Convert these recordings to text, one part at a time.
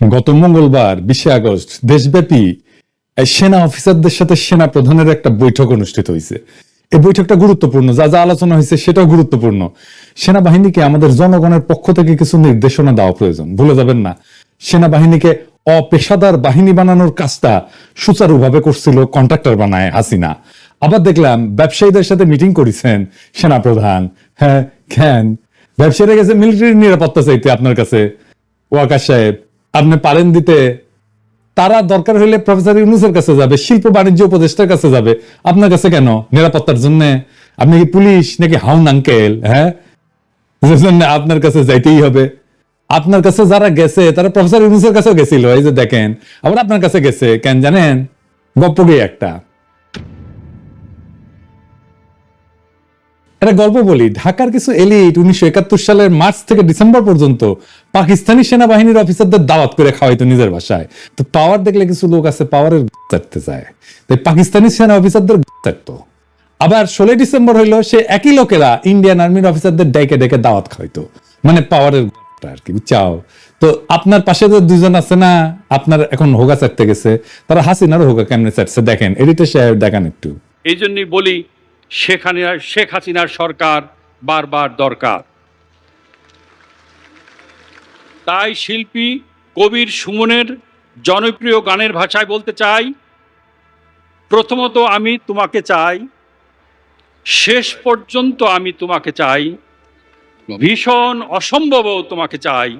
গত মঙ্গলবার, বিশে আগস্ট, দেশব্যাপী সেনা অফিসারদের সাথে সেনা প্রধানের একটা বৈঠক অনুষ্ঠিত হয়েছে এই বৈঠকটা গুরুত্বপূর্ণ, যা যা আলোচনা হয়েছে সেটাও গুরুত্বপূর্ণ। সেনাবাহিনীকে আমাদের জনগণের পক্ষ থেকে কিছু নির্দেশনা দেওয়া প্রয়োজন, ভুলে যাবেন না। সেনাবাহিনীকে অপেশাদার বাহিনী বানানোর কাজটা সুচারুভাবে করছিল কন্ট্রাক্টর বানায় হাসিনা। আবার দেখলাম, ব্যবসায়ীদের সাথে মিটিং করেছেন সেনাপ্রধান হ্যাঁ খ্যান। ব্যবসায়ীরা গেছে মিলিটারি নিরাপত্তা চাইতে আপনার কাছে। ওয়াকা সাহেব আপনি পারেন দিতে, তারা দরকার হলে প্রফেসর ইউনুসের কাছে যাবে, শিল্প বাণিজ্য উপদেষ্টার কাছে যাবে। আপনার কাছে কেন? নিরাপত্তার জন্য? আপনি কি পুলিশ নাকি হাউন আঙ্কেল হ্যাঁ? আপনার কাছে যাইতেই হবে। আপনার কাছে যারা গেছে, তারা প্রফেসর ইউনুসের কাছেও গেছিল, এই যে দেখেন। আবার আপনার কাছে গেছে, কেন জানেন? গপ্পগে একটা। একটা গল্প বলি। ঢাকার কিছু এলিট উনিশশো একাত্তর সালের মার্চ থেকে ডিসেম্বর পর্যন্ত পাকিস্তানি সেনাবাহিনীর অফিসারদের দাওয়াত করে খাওয়াইতো নিজের বাসায়। তো পাওয়ার দেখলে কিছু লোক আছে পাওয়ারের চাটতে চায় তাই পাকিস্তানি সেনা অফিসারদের চাটতো। আবার ষোলোই ডিসেম্বর হইল, সে একই লোকেরা ইন্ডিয়ান আর্মির অফিসারদের ডেকে ডেকে দাওয়াত খাওয়াইতো। মানে পাওয়ারের আর কি চাও তো আপনার পাশে যে দুজন আছে না, আপনার এখন হোগা চাটতে গেছে। তারা হাসিনারও হোগা কেমনে চাটছে দেখেন এডিটর সাহেব দেখান একটু। এই জন্যই বলি হাসিনার শেখ হাসিনার সরকার বারবার দরকার। তাই শিল্পী কবির সুমনের জনপ্রিয় গানের ভাষায় বলতে চাই, প্রথমত আমি তোমাকে চাই, শেষ পর্যন্ত আমি তোমাকে চাই, ভীষণ অসম্ভবও তোমাকে চাই।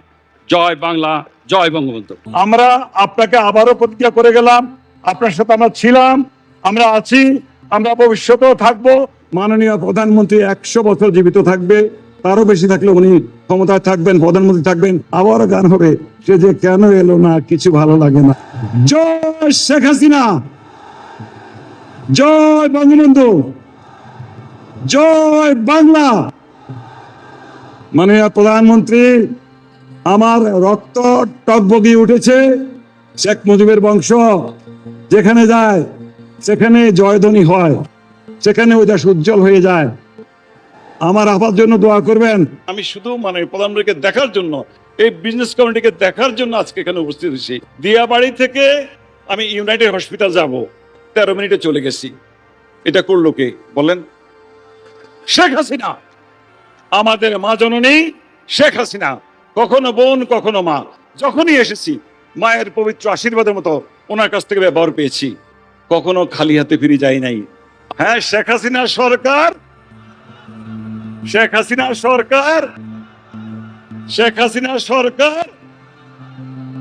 জয় বাংলা, জয় বঙ্গবন্ধু। আমরা আপনাকে আবারও প্রতিজ্ঞা করে গেলাম, আপনার সাথে আমরা ছিলাম, আমরা আছি। আমরা ভবিষ্যতেও থাকব। মাননীয় প্রধানমন্ত্রী একশো বছর জীবিত থাকবে। তারও বেশি থাকলে উনি ক্ষমতায় থাকবেন, প্রধানমন্ত্রী থাকবেন। আবারও গান হবে। সে যে কেন এলো না, কিছু ভালো লাগে না। জয় শেখ হাসিনা! জয় বঙ্গবন্ধু! জয় বাংলা! মাননীয় প্রধানমন্ত্রী, আমার রক্ত টকবগিয়ে উঠেছে শেখ মুজিবের বংশ। যেখানে যায় সেখানে জয়ধ্বনি হয়, সেখানে ওইটা উজ্জ্বল হয়ে যায়। আমার আপার জন্য দোয়া করবেন। আমি শুধু মানে প্রধানমন্ত্রীকে দেখার জন্য, এই বিজনেস কমিটিকে দেখার জন্য আজকে এখানে উপস্থিত হয়েছি। দিয়াবাড়ি থেকে আমি ইউনাইটেড হসপিটাল যাব, তেরো মিনিটে চলে গেছি। এটা করল কে? বলেন। শেখ হাসিনা। আমাদের মা জননী শেখ হাসিনা। কখনো বোন, কখনো মা। যখনই এসেছি, মায়ের পবিত্র আশীর্বাদের মতো ওনার কাছ থেকে ব্যবহার পেয়েছি। কখনো খালি হাতে ফিরে যাই নাই। হ্যাঁ শেখ হাসিনা সরকার। শেখ হাসিনা সরকার। শেখ হাসিনা সরকার।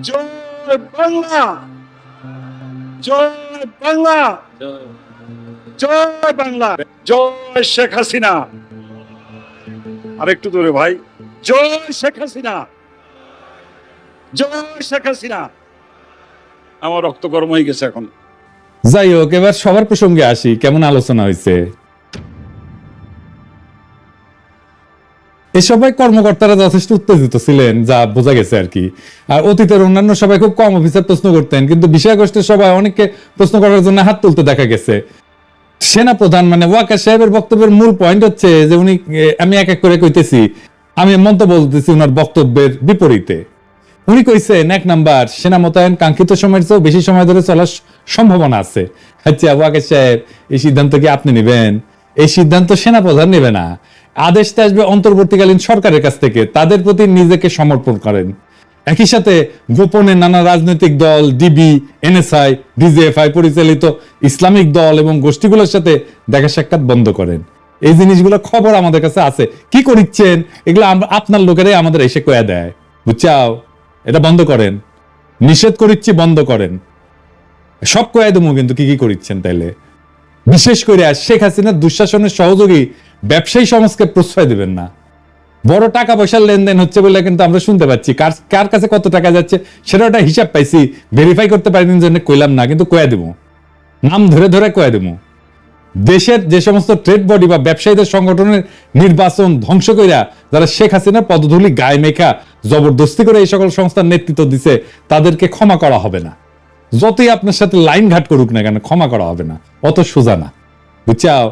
জয় বাংলা। জয় বাংলা। জয় বাংলা। জয় শেখ হাসিনা। আরেকটু দূরে ভাই। জয় শেখ হাসিনা। জয় শেখ হাসিনা। আমার রক্ত গরম হয়ে গেছে এখন। যাই হোক, এবার সবার প্রসঙ্গে আসি, কেমন আলোচনা হয়েছে? এই সবাই কর্মকর্তারা যথেষ্ট উত্তেজিত ছিলেন, যা বোঝা গেছে আর কি। আর অতীতের অন্যান্য সবাই খুব কম অফিসার প্রশ্ন করতেন, কিন্তু বিষয় আগস্টের সবাই অনেককে প্রশ্ন করার জন্য হাত তুলতে দেখা গেছে। সেনা প্রধান মানে ওয়াকার সাহেবের বক্তব্যের মূল পয়েন্ট হচ্ছে যে উনি আমি এক এক করে কইতেছি, আমি মন্তব্য বলতেছি ওনার বক্তব্যের বিপরীতে। উনি কইছেন এক নাম্বার, সেনা মোতায়েন কাঙ্ক্ষিত সময়ের চেয়েও বেশি সময় ধরে চলার সম্ভাবনা আছে। আচ্ছা ওয়াকে সাহেব, এই সিদ্ধান্ত কি আপনি নেবেন? এই সিদ্ধান্ত সেনা প্রধান নেবে না। আদেশটা আসবে অন্তর্বর্তীকালীন সরকারের কাছ থেকে। তাদের প্রতি নিজেকে সমর্পণ করেন। একই সাথে গোপনে নানা রাজনৈতিক দল, ডিবি, এনএসআই, ডিজিএফআই পরিচালিত ইসলামিক দল এবং গোষ্ঠীগুলোর সাথে দেখা সাক্ষাৎ বন্ধ করেন। এই জিনিসগুলো খবর আমাদের কাছে আছে। কি করিচ্ছেন? এগুলো আপনার লোকেরাই আমাদের এসে কয়ে দেয়। বুঝছাও? এটা বন্ধ করেন। নিষেধ করিচ্ছি, বন্ধ করেন। সব কয়া দেবো কিন্তু কি কি করিচ্ছেন তাইলে। বিশেষ করে শেখ হাসিনার দুঃশাসনের সহযোগী ব্যবসায়ী সমাজকে প্রশ্রয় দিবেন না। বড় টাকা পয়সার লেনদেন হচ্ছে বলে কিন্তু আমরা শুনতে পাচ্ছি। কার কার কাছে কত টাকা যাচ্ছে সেটা একটা হিসাব পাইছি ভেরিফাই করতে পারিনি জন্য কইলাম না, কিন্তু কয়া দেবো। নাম ধরে ধরে কয়া দেবো। দেশের যে সমস্ত ট্রেড বডি বা ব্যবসায়ীদের সংগঠনের নির্বাচন ধ্বংস কইরা যারা শেখ হাসিনার পদধূলি, গায়ে মেখা, জবরদস্তি করে এই সকল সংস্থার নেতৃত্ব দিছে, তাদেরকে ক্ষমা করা হবে না। যতই আপনার সাথে লাইন ঘাট করুক না কেন, ক্ষমা করা হবে না। অত সোজা না। বুঝছাও?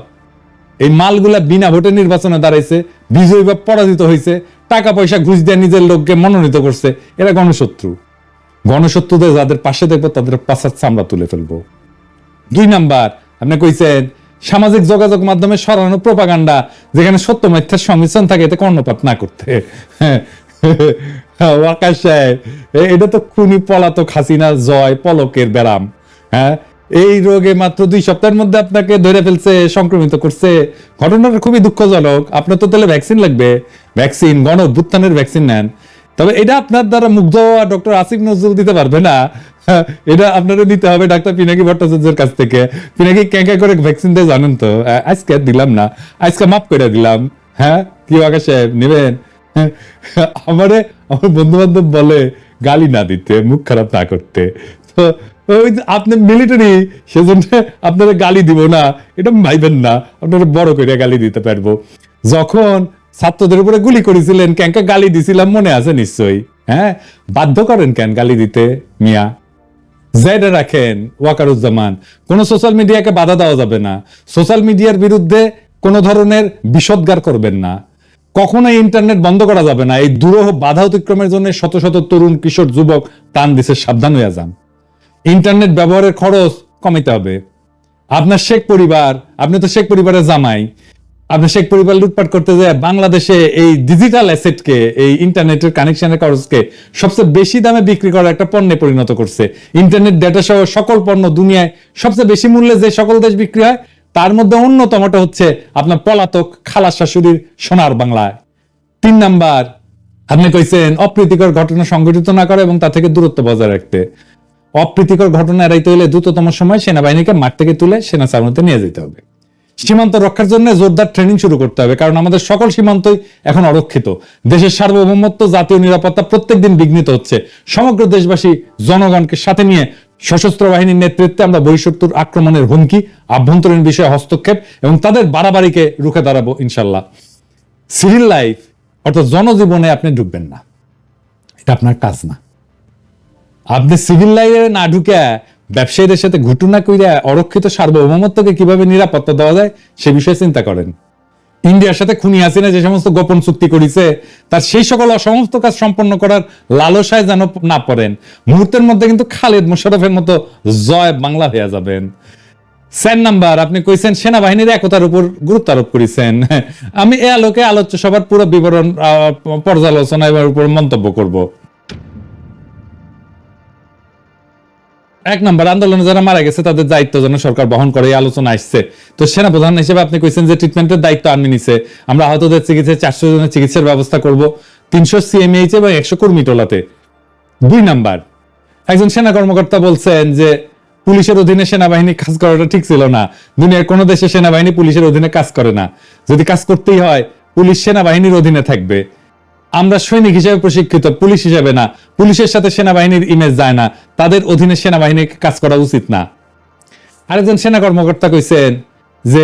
এই মালগুলা বিনা ভোটে নির্বাচনে দাঁড়াইছে, বিজয়ী বা পরাজিত হয়েছে টাকা পয়সা ঘুষ দিয়ে নিজের লোককে মনোনীত করছে, এরা গণশত্রু। গণশত্রুদের যাদের পাশে দেখব, তাদের পাশার চামড়া তুলে ফেলব। দুই নাম্বার, আপনি কইছেন সামাজিক যোগাযোগ মাধ্যমে সরানো প্রপাগান্ডা, যেখানে সত্য মিথ্যার সংমিশ্রণ থাকে, এতে কর্ণপাত না করতে। ওয়াকার সাহেব এটা তো খুনি পলাতক হাসিনা জয় পলকের ব্যারাম। হ্যাঁ এই রোগে মাত্র দুই সপ্তাহের মধ্যে আপনাকে ধরে ফেলছে, সংক্রমিত করছে। ঘটনাটা খুবই দুঃখজনক। আপনার তো তাহলে ভ্যাকসিন লাগবে। ভ্যাকসিন গণ অভ্যুত্থানের ভ্যাকসিন নেন। তবে এটা আপনার দ্বারা মুগ্ধ হওয়া ডক্টর আসিফ নজরুল দিতে পারবে না। এটা আপনারও নিতে হবে ডাক্তার পিনাকি ভট্টাচার্যের কাছ থেকে। পিনাকি ক্যাঁকা করে ভ্যাকসিন দেয় জানেন তো? আজকে দিলাম না। আজকে মাফ করে দিলাম। হ্যাঁ? কি আকাশ? সাহেব নেবেন? আমারে আমার বন্ধু বান্ধব বলে গালি না দিতে, মুখ খারাপ না করতে। তো ওই আপনি মিলিটারি সেজন্য আপনারা গালি দিব না। এটা ভাইবেন না। আপনারা বড় করে গালি দিতে পারব। যখন ছাত্রদের উপরে গুলি করেছিলেন ক্যাঙ্কা গালি দিছিলাম মনে আছে নিশ্চয়ই? হ্যাঁ? বাধ্য করেন কেন গালি দিতে, মিয়া? জেডে রাখেন, ওয়াকারুজ্জামান। কোন সোশ্যাল মিডিয়াকে বাধা দেওয়া যাবে না। সোশ্যাল মিডিয়ার বিরুদ্ধে কোন ধরনের বিষদগার করবেন না। কখনো ইন্টারনেট বন্ধ করা যাবে না। এই দুরহ বাধা অতিক্রমের জন্য শত শত তরুণ, কিশোর, যুবক প্রাণ দিছে, সাবধান হয়ে যান। ইন্টারনেট ব্যবহারের খরচ কমাইতে হবে। আপনার শেখ পরিবার, আপনি তো শেখ পরিবারের জামাই। আপনি শেখ পরিবার লুটপাট করতে যায়। বাংলাদেশে এই ডিজিটাল অ্যাসেটকে এই ইন্টারনেটের কানেকশনের খরচকে সবচেয়ে বেশি দামে বিক্রি করা একটা পণ্যে পরিণত করছে। ইন্টারনেট ডেটা সহ সকল পণ্য দুনিয়ায় সবচেয়ে বেশি মূল্যে যে সকল দেশ বিক্রি হয়, তার মধ্যে অন্যতমটা হচ্ছে আপনার পলাতক খালা শাশুড়ির সোনার বাংলায়। তিন নাম্বার, আপনি কইছেন অপ্রীতিকর ঘটনা সংঘটিত না করে এবং তা থেকে দূরত্ব বজায় রাখতে। অপ্রীতিকর ঘটনা এড়াইতে হলে দ্রুততম সময় সেনাবাহিনীকে মাঠ থেকে তুলে সেনা চালানোতে নিয়ে যেতে হবে। সীমান্ত রক্ষার জন্য জোরদার ট্রেনিং শুরু করতে হবে, কারণ আমাদের সকল সীমান্তই এখন অরক্ষিত। দেশের সার্বভৌমত্ব, জাতীয় নিরাপত্তা প্রত্যেকদিন বিঘ্নিত হচ্ছে। সমগ্র দেশবাসী, জনগণকে সাথে নিয়ে সশস্ত্র বাহিনীর নেতৃত্বে আমরা বহিঃশত্রুর আক্রমণের হুমকি, আভ্যন্তরীণ বিষয়ে হস্তক্ষেপ এবং তাদের বাড়াবাড়িকে রুখে দাঁড়াবো ইনশাল্লাহ। সিভিল লাইফ অর্থাৎ জনজীবনে আপনি ঢুকবেন না। এটা আপনার কাজ না। আপনি সিভিল লাইফে না ঢুকে ব্যবসায়ীদের সাথে ঘটনা কইরা অরক্ষিত সার্বভৌমত্বকে কীভাবে নিরাপত্তা দেওয়া যায়, সে বিষয়ে চিন্তা করেন। ইন্ডিয়ার সাথে খুনি হাসিনা যে সমস্ত গোপন চুক্তি করেছে, তার সেই সকল সমস্ত কাজ সম্পন্ন করার লালসায় যেন না পড়েন, মুহূর্তের মধ্যে কিন্তু খালেদ মোশারফের মতো জয় বাংলা হয়ে যাবেন। সেন নাম্বার, আপনি কইছেন সেনাবাহিনীর একতার উপর গুরুত্ব আরোপ করেছেন। আমি এ আলোকে আলোচ্য সবার পুরো বিবরণ পর্যালোচনা এবার উপর মন্তব্য করব। এক নম্বর আন্দোলনে যারা মারা গেছে, তাদের দায়িত্ব যেন সরকার বহন করে, এই আলোচনা আসছে। তো সেনা প্রধান হিসেবে আপনি কইছেন যে ট্রিটমেন্টের দায়িত্ব আমি নিছে। আমরা আহতদের চিকিৎসায় চারশো জনের চিকিৎসার ব্যবস্থা করব। তিনশো সিএমএইচ এবং একশো কর্মী টোলাতে। দুই নাম্বার, একজন সেনা কর্মকর্তা বলছেন যে পুলিশের অধীনে সেনাবাহিনী কাজ করাটা ঠিক ছিল না। দুনিয়ার কোনো দেশে সেনাবাহিনী পুলিশের অধীনে কাজ করে না। যদি কাজ করতেই হয়, পুলিশ সেনাবাহিনীর অধীনে থাকবে। আমরা সৈনিক হিসেবে প্রশিক্ষিত, পুলিশ হিসেবে না। পুলিশের সাথে সেনাবাহিনীর ইমেজ যায় না। তাদের অধীনে সেনাবাহিনীর কাজ করা উচিত না। আরেকজন সেনা কর্মকর্তা কইছেন যে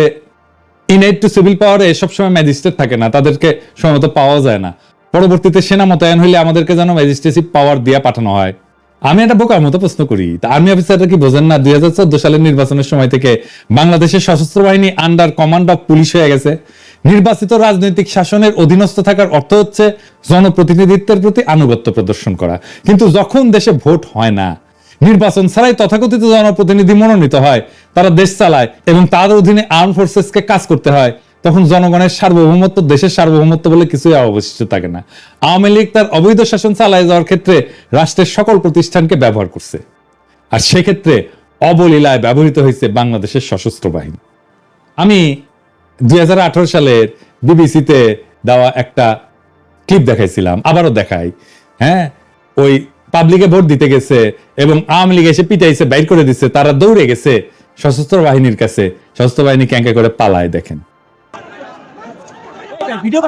ইনএড টু সিভিল পাওয়ারে সবসময় ম্যাজিস্ট্রেট থাকে না। তাদেরকে সময়মতো পাওয়া যায় না। পরবর্তীতে সেনা মোতায়েন হইলে আমাদেরকে যেন ম্যাজিস্ট্রেসি পাওয়ার দিয়া পাঠানো হয়। আমি একটা বোকার মতো প্রশ্ন করি, তা আর্মি অফিসাররা কি বোঝেন না দুই হাজার চোদ্দ সালের নির্বাচনের সময় থেকে বাংলাদেশের সশস্ত্র বাহিনী আন্ডার কমান্ড অফ পুলিশ হয়ে গেছে? নির্বাচিত রাজনৈতিক শাসনের অধীনস্থ থাকার অর্থ হচ্ছে জনপ্রতিনিধিত্বের প্রতি আনুগত্য প্রদর্শন করা। কিন্তু যখন দেশে ভোট হয় না, নির্বাচন ছাড়াই তথাকথিত জনপ্রতিনিধি মনোনীত হয়, তারা দেশ চালায় এবং তার অধীনে আর্ম ফোর্সেসকে কাজ করতে হয়, তখন জনগণের সার্বভৌমত্ব, দেশের সার্বভৌমত্ব বলে কিছুই অবশিষ্ট থাকে না। আওয়ামী লীগ তার অবৈধ শাসন চালায় যাওয়ার ক্ষেত্রে রাষ্ট্রের সকল প্রতিষ্ঠানকে ব্যবহার করছে। আর সেক্ষেত্রে অবলীলায় ব্যবহৃত হয়েছে বাংলাদেশের সশস্ত্র বাহিনী। আমি দুই হাজার আঠারো সালের বিবিসিতে দেওয়া একটা ক্লিপ দেখাইছিলাম আবারও দেখাই। হ্যাঁ ওই পাবলিকে ভোট দিতে গেছে এবং আওয়ামী লীগ এসে পিটাইছে বাইর করে দিচ্ছে তারা দৌড়ে গেছে সশস্ত্র বাহিনীর কাছে। সশস্ত্র বাহিনী ক্যাঙ্কা করে পালায় দেখেন। ভিডিও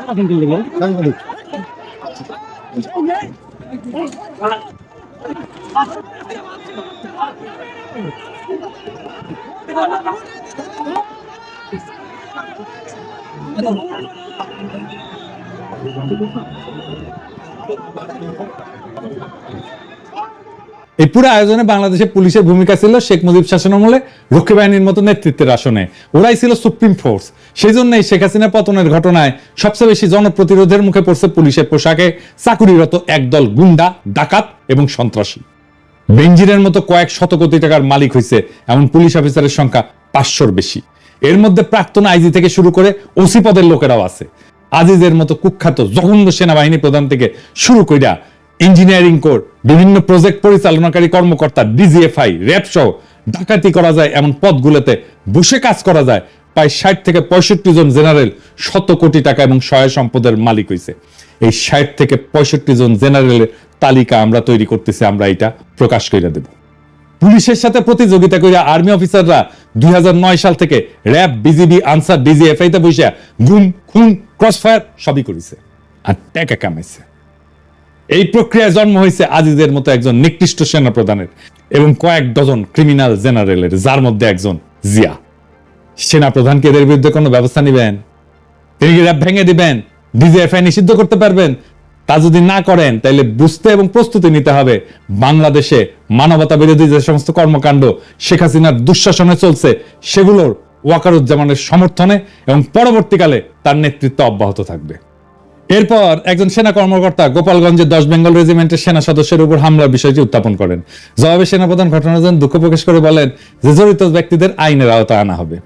এই পুরো আয়োজনে বাংলাদেশের পুলিশের ভূমিকা ছিল শেখ মুজিব শাসনামলে রক্ষী বাহিনীর মতো নেতৃত্বের আসনে। ওরাই ছিল সুপ্রিম ফোর্স। সেই জন্যই শেখ হাসিনা পতনের ঘটনায় সবচেয়ে বেশি জনপ্রতিরোধের মুখে পড়ছে পুলিশের পোশাকে চাকুরিরত একদল গুন্ডা, ডাকাত এবং সন্ত্রাসী। বেঞ্জিরের মতো কয়েক শত কোটি টাকার মালিক হয়েছে এমন পুলিশ অফিসারের সংখ্যা পাঁচশোর বেশি। এর মধ্যে প্রাক্তন আইজি থেকে শুরু করে ওসি পদের লোকেরাও আছে। আজিজের মতো কুখ্যাত, জঘন্য সেনাবাহিনী প্রধান থেকে শুরু কইরা ইঞ্জিনিয়ারিং কোর, বিভিন্ন প্রজেক্ট পরিচালনাকারী কর্মকর্তা, ডিজিএফআই, র্যাব সহ ডাকাতি করা যায় এমন পদগুলোতে বসে কাজ করা যায়, প্রায় ষাট থেকে পঁয়ষট্টি জন জেনারেল শত কোটি টাকা এবং সহায় সম্পদের মালিক হয়েছে এই ষাট থেকে পঁয়ষট্টি জন জেনারেলের তালিকা আমরা তৈরি করতেছি, আমরা এটা প্রকাশ করে দেব। পুলিশের সাথে প্রতিযোগিতা করে আর্মি অফিসাররা দুই সাল থেকে র্যাব বিজিবি আনসার ডিজিএফআই তে বসে গুম, খুন ক্রসফায়ার সবই করেছে। আর টাকা কামাইছে। এই প্রক্রিয়ায় জন্ম হয়েছে আজিজের মতো একজন নিকৃষ্ট সেনা প্রধানের এবং কয়েক ডজন ক্রিমিনাল জেনারেলের যার মধ্যে একজন জিয়া। সেনা প্রধানকে এদের বিরুদ্ধে কোনো ব্যবস্থা নেবেন? তিনি র্যাব ভেঙে দিবেন? ডিজিএফআই নিষিদ্ধ করতে পারবেন? তা যদি না করেন তাহলে বুঝতে এবং প্রস্তুতি নিতে হবে। বাংলাদেশে মানবতা বিরোধী যে সমস্ত কর্মকাণ্ড, শেখ হাসিনার দুঃশাসনে চলছে, সেগুলোর ওয়াকারুজ্জামানের সমর্থনে এবং পরবর্তীকালে তার নেতৃত্ব অব্যাহত থাকবে। এরপর একজন সেনা কর্মকর্তা গোপালগঞ্জের দশ বেঙ্গল রেজিমেন্টের সেনা সদস্যের উপর হামলার বিষয়টি উত্থাপন করেন। জবাবে সেনাপ্রধান ঘটনার জন্য দুঃখ প্রকাশ করে বলেন যে, জড়িত ব্যক্তিদের আইনের আওতায় আনা হবে।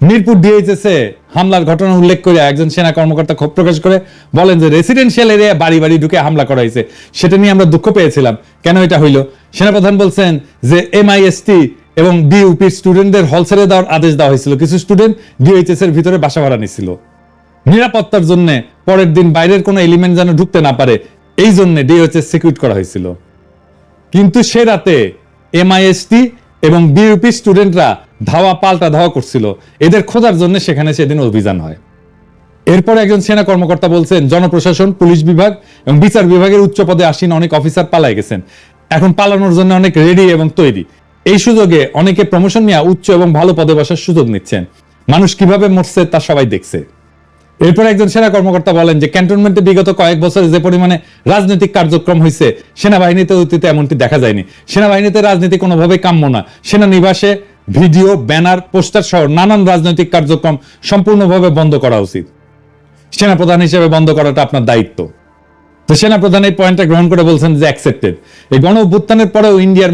মিরপুর ডিএইচএসে হামলার ঘটনা উল্লেখ করে একজন সেনা কর্মকর্তা ক্ষোভ প্রকাশ করে বলেন যে রেসিডেন্সিয়াল এরিয়া বাড়ি বাড়ি ঢুকে হামলা করা হয়েছে। সেটা নিয়ে আমরা দুঃখ পেয়েছিলাম। কেন এটা হইল? সেনাপ্রধান বলছেন যে এমআইএসটি এবং ডিইউপির স্টুডেন্টদের হল ছেড়ে দেওয়ার আদেশ দেওয়া হয়েছিল। কিছু স্টুডেন্ট ডিএইচএস এর ভিতরে বাসা ভাড়া নিছিল। নিরাপত্তার জন্য পরের দিন বাইরের কোনো এলিমেন্ট যেন ঢুকতে না পারে, এই জন্য ডিএইচএস সিকিউর করা হয়েছিল। কিন্তু সে রাতে এমআইএসটি এবং বিউপি স্টুডেন্টরা ধাওয়া পাল্টা ধাওয়া করছিল। এদের খোঁজার জন্য সেখানে সেদিন অভিযান হয়। এরপর একজন সেনা কর্মকর্তা বলছেন, জনপ্রশাসন, পুলিশ বিভাগ এবং বিচার বিভাগের উচ্চ পদে আসীন অনেক অফিসার পালাই গেছেন। এখন পালানোর জন্য অনেক রেডি এবং তৈরি। এই সুযোগে অনেকে প্রমোশন নিয়ে উচ্চ এবং ভালো পদে বসার সুযোগ নিচ্ছেন। মানুষ কীভাবে মরছে তা সবাই দেখছে। এরপর একজন সেনা কর্মকর্তা বলেন যে, ক্যান্টনমেন্টে বিগত কয়েক বছরে যে পরিমাণে রাজনৈতিক কার্যক্রম হয়েছে সেনাবাহিনীতে অতীতে এমনটি দেখা যায়নি। সেনাবাহিনীতে রাজনীতি কোনোভাবে কাম্য না। সেনানিবাসে ভিডিও, ব্যানার, পোস্টার সহ নানান রাজনৈতিক কার্যক্রম সম্পূর্ণভাবে বন্ধ করা উচিত। সেনাপ্রধান হিসেবে বন্ধ করাটা আপনার দায়িত্ব। তো সেনাপ্রধান এই পয়েন্টটা গ্রহণ করে বলছেন যে অ্যাকসেপ্টেড এই গণ অভ্যুত্থানের পরেও ইন্ডিয়ার